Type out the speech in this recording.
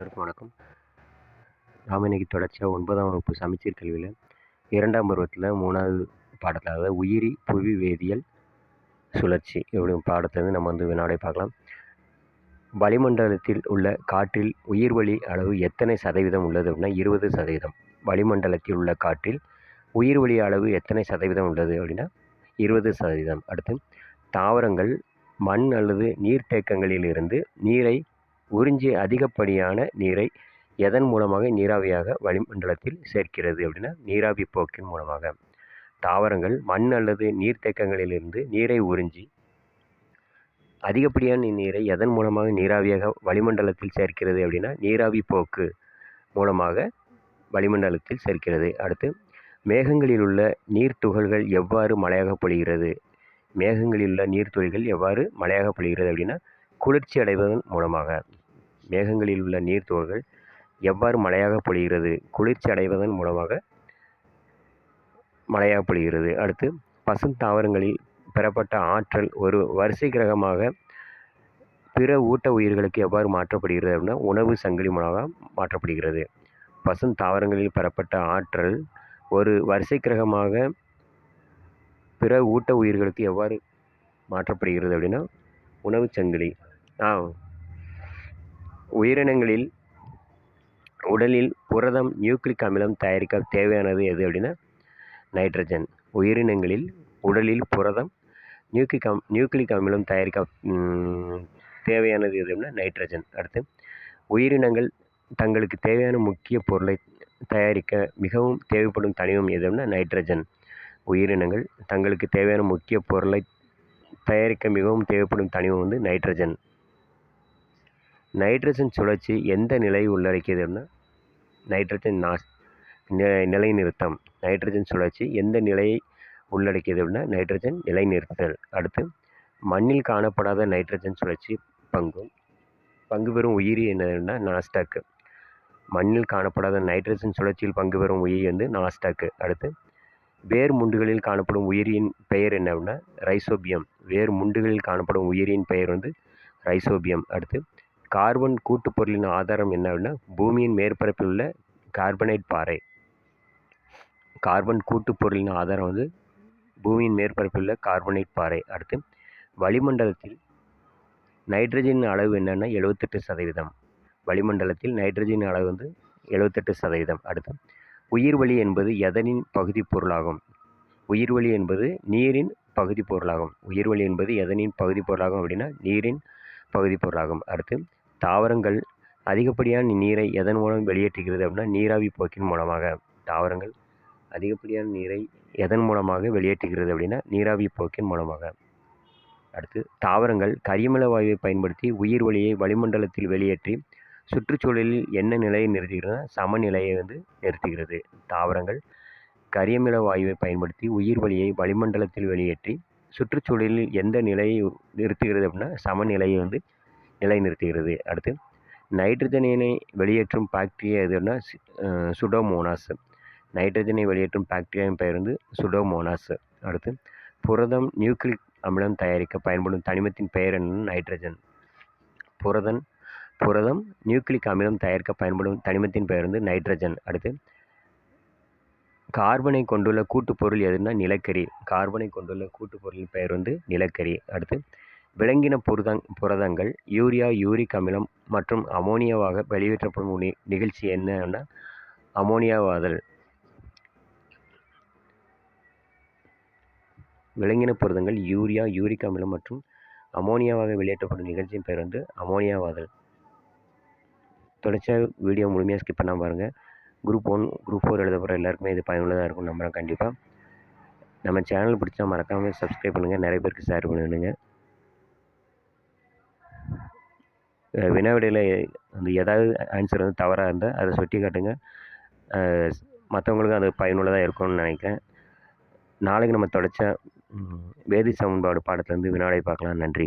அனைவருக்கும் வணக்கம். நாம் இன்னைக்கு தொடர்ச்சியாக ஒன்பதாம் வகுப்பு சமச்சீர் கல்வியில் இரண்டாம் பருவத்தில் மூணாவது பாடத்தில் அதாவது உயிரி புவி வேதியியல் சுழற்சி இப்படி பாடத்துலேருந்து நம்ம வந்து வினாடை பார்க்கலாம். வளிமண்டலத்தில் உள்ள காற்றில் உயிர்வளி அளவு எத்தனை சதவீதம் உள்ளது அப்படின்னா இருபது சதவீதம். வளிமண்டலத்தில் உள்ள காற்றில் உயிர்வளி அளவு எத்தனை சதவீதம் உள்ளது அப்படின்னா இருபது சதவீதம். அடுத்து தாவரங்கள் மண் அல்லது நீர்த்தேக்கங்களிலிருந்து நீரை உறிஞ்சி அதிகப்படியான நீரை எதன் மூலமாக நீராவியாக வளிமண்டலத்தில் சேர்க்கிறது அப்படின்னா நீராவி போக்கின் மூலமாக. தாவரங்கள் மண் அல்லது நீர்த்தேக்கங்களிலிருந்து நீரை உறிஞ்சி அதிகப்படியான நீரை எதன் மூலமாக நீராவியாக வளிமண்டலத்தில் சேர்க்கிறது அப்படின்னா நீராவி போக்கு மூலமாக வளிமண்டலத்தில் சேர்க்கிறது. அடுத்து மேகங்களில் உள்ள நீர்த்துகள்கள் எவ்வாறு மழையாக பொழிகிறது? மேகங்களில் உள்ள நீர்த்துளிகள் எவ்வாறு மழையாக பொழிகிறது அப்படின்னா குளிர்ச்சி அடைவதன் மூலமாக மேகங்களில் உள்ள நீர்த்துகள்கள் எவ்வாறு மழையாக பொழிகிறது குளிர்ச்சி அடைவதன் மூலமாக மழையாக பொழிகிறது. அடுத்து பசுந்தாவரங்களில் பெறப்பட்ட ஆற்றல் ஒரு வரிசை கிரகமாக பிற ஊட்ட உயிர்களுக்கு எவ்வாறு மாற்றப்படுகிறது அப்படின்னா உணவு சங்கிலி மூலமாக மாற்றப்படுகிறது. பசுந்தாவரங்களில் பெறப்பட்ட ஆற்றல் ஒரு வரிசை கிரகமாக பிற ஊட்ட உயிர்களுக்கு எவ்வாறு மாற்றப்படுகிறது அப்படின்னா உணவு சங்கிலி. ஆ உயிரினங்களில் உடலில் புரதம் நியூக்ளிக் அமிலம் தயாரிக்க தேவையானது எது அப்படின்னா நைட்ரஜன் உயிரினங்களில் உடலில் புரதம் நியூக்ளிக் அம் நியூக்ளிக் அமிலம் தயாரிக்க தேவையானது எது அப்படின்னா நைட்ரஜன் அடுத்து உயிரினங்கள் தங்களுக்கு தேவையான முக்கிய பொருளை தயாரிக்க மிகவும் தேவைப்படும் தனிமம் எது அப்படின்னா நைட்ரஜன் உயிரினங்கள் தங்களுக்கு தேவையான முக்கிய பொருளை தயாரிக்க மிகவும் தேவைப்படும் தனிமம் வந்து நைட்ரஜன் நைட்ரஜன் சுழற்சி எந்த நிலையை உள்ளடக்கியதுன்னா நைட்ரஜன் நாஸ் நிலைநிறுத்தம். நைட்ரஜன் சுழற்சி எந்த நிலையை உள்ளடக்கியது அப்படின்னா நைட்ரஜன் நிலைநிறுத்தல். அடுத்து மண்ணில் காணப்படாத நைட்ரஜன் சுழற்சி பங்கும் பங்கு பெறும் உயிரி என்னதுன்னா நாஸ்டாக்கு மண்ணில் காணப்படாத நைட்ரஜன் சுழற்சியில் பங்கு பெறும் உயிரி வந்து நாஸ்டாக்கு அடுத்து வேர் முண்டுகளில் காணப்படும் உயிரியின் பெயர் என்ன அப்படின்னா ரைசோபியம். வேர் முண்டுகளில் காணப்படும் உயிரியின் பெயர் வந்து ரைசோபியம். அடுத்து கார்பன் கூட்டுப்பொருளின் ஆதாரம் என்ன அப்படின்னா பூமியின் மேற்பரப்பில் உள்ள கார்பனேட் பாறை. கார்பன் கூட்டுப்பொருளின் ஆதாரம் வந்து பூமியின் மேற்பரப்பில் உள்ள கார்பனேட் பாறை. அடுத்து வளிமண்டலத்தில் நைட்ரஜன் அளவு என்னென்னா எழுபத்தெட்டு சதவீதம். வளிமண்டலத்தில் நைட்ரஜன் அளவு வந்து எழுபத்தெட்டு சதவீதம். அடுத்து உயிர்வளி என்பது எதனின் பகுதி பொருளாகும்? உயிர்வளி என்பது நீரின் பகுதி பொருளாகும். உயிர்வளி என்பது எதனின் பகுதி பொருளாகும் அப்படின்னா நீரின் பகுதி பொருளாகும். அடுத்து தாவரங்கள் அதிகப்படியான நீரை எதன் மூலம் வெளியேற்றுகிறது அப்படின்னா நீராவி போக்கின் மூலமாக. தாவரங்கள் அதிகப்படியான நீரை எதன் மூலமாக வெளியேற்றுகிறது அப்படின்னா நீராவி போக்கின் மூலமாக. அடுத்து தாவரங்கள் கரிமல வாயுவை பயன்படுத்தி உயிர் ஒளியை வளிமண்டலத்தில் வெளியேற்றி சுற்றுச்சூழலில் என்ன நிலையை நிறுத்துகிறதுனா சமநிலையை வந்து நிறுத்துகிறது. தாவரங்கள் கரியமில வாயுவை பயன்படுத்தி உயிர் ஒளியை வளிமண்டலத்தில் வெளியேற்றி சுற்றுச்சூழலில் எந்த நிலையை நிறுத்துகிறது அப்படின்னா சமநிலையை வந்து நிலைநிறுத்துகிறது. அடுத்து நைட்ரஜனினை வெளியேற்றும் பாக்டீரியா எதுனா சுடோமோனாஸ். நைட்ரஜனை வெளியேற்றும் பாக்டீரியாவின் பெயர் வந்து சுடோமோனாஸ். அடுத்து புரதம் நியூக்ளிக் அமிலம் தயாரிக்க பயன்படும் தனிமத்தின் பெயர் என்ன நைட்ரஜன். புரதன் புரதம் நியூக்ளிக் அமிலம் தயாரிக்க பயன்படும் தனிமத்தின் பெயர் வந்து நைட்ரஜன். அடுத்து கார்பனை கொண்டுள்ள கூட்டுப்பொருள் எதுனா நிலக்கரி. கார்பனை கொண்டுள்ள கூட்டுப்பொருளின் பெயர் வந்து நிலக்கரி. அடுத்து விலங்கின புரதங் புரதங்கள் யூரியா யூரிக் அமிலம் மற்றும் அமோனியாவாக வெளியேற்றப்படும் நி நிகழ்ச்சி என்னன்னா அமோனியாவாதல். விலங்கின புரதங்கள் யூரியா யூரிக் அமிலம் மற்றும் அமோனியாவாக வெளியேற்றப்படும் நிகழ்ச்சியின் பெயர் வந்து அமோனியாவாதல். தொடர்ச்சியாக வீடியோ முழுமையாக ஸ்கிப் பண்ணால் பாருங்கள் குரூப் ஒன் குரூப் ஃபோர் எழுத போகிற எல்லாருக்குமே இது பயனுள்ளதாக இருக்கும் நம்புகிறேன் கண்டிப்பாக நம்ம சேனல் பிடிச்சா மறக்காமல் சப்ஸ்கிரைப் பண்ணுங்கள் நிறைய பேருக்கு ஷேர் பண்ணிவிடுங்க வினாவிடையில் அந்த ஏதாவது ஆன்சர் வந்து தவறாக இருந்தால் அதை சுட்டி காட்டுங்க. மற்றவங்களுக்கும் அது பயனுள்ளதாக இருக்கும்னு நினைக்கிறேன். நாளைக்கு நம்ம தொடர்ச்சா வேதி சமன்பாடு பாடத்துலேருந்து வினாடை பார்க்கலாம். நன்றி.